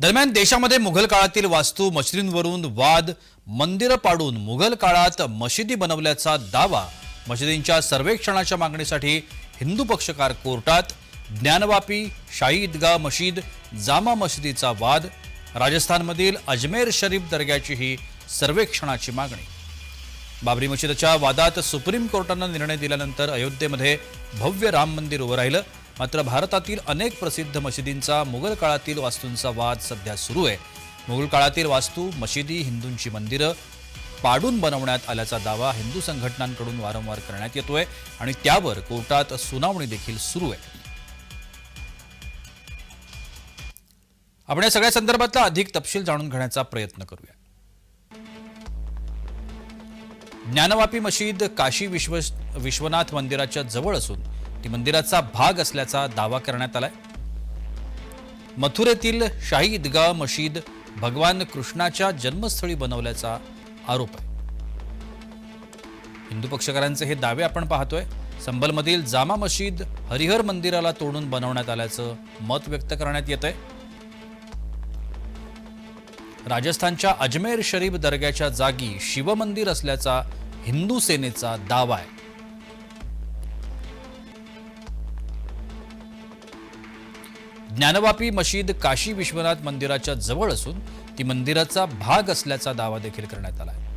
दरम्यान देशामध्ये मुघल काळातील वास्तू मशिदींवरून वाद मंदिरं पाडून मुघल काळात मशिदी बनवल्याचा दावा मशिदींच्या सर्वेक्षणाच्या मागणीसाठी हिंदू पक्षकार कोर्टात ज्ञानवापी शाही ईदगा मशीद जामा मशिदीचा वाद राजस्थानमधील अजमेर शरीफ दर्ग्याची ही सर्वेक्षणाची मागणी. बाबरी मशिदच्या वादात सुप्रीम कोर्टानं निर्णय दिल्यानंतर अयोध्येमध्ये भव्य राम मंदिर उभं राहिलं. मात्र भारतातील अनेक प्रसिद्ध मशिदींचा मुघल काळातील वास्तूंचा वाद सध्या सुरू आहे. मुघल काळातील वास्तू मशिदी हिंदूंची मंदिरं पाडून बनवण्यात आल्याचा दावा हिंदू संघटनांकडून वारंवार करण्यात येतोय आणि त्यावर कोर्टात सुनावणी देखील सुरू आहे. आपण या सगळ्या संदर्भातला अधिक तपशील जाणून घेण्याचा प्रयत्न करूया. ज्ञानवापी मशीद काशी विश्व विश्वनाथ मंदिराच्या जवळ असून ती मंदिराचा भाग असल्याचा दावा करण्यात आलाय. मथुरेतील शाही ईदगाह मशीद भगवान कृष्णाच्या जन्मस्थळी बनवल्याचा आरोप आहे. हिंदू पक्षकारांचे हे दावे आपण पाहतोय. संबलमधील जामा मशीद हरिहर मंदिराला तोडून बनवण्यात आल्याचं मत व्यक्त करण्यात येत आहे राजस्थानच्या अजमेर शरीफ दर्ग्याच्या जागी शिवमंदिर असल्याचा हिंदू सेनेचा दावा आहे. ज्ञानवापी मशीद काशी विश्वनाथ मंदिराच्या जवळ असून ती मंदिराचा भाग असल्याचा दावा देखील करण्यात आला आहे.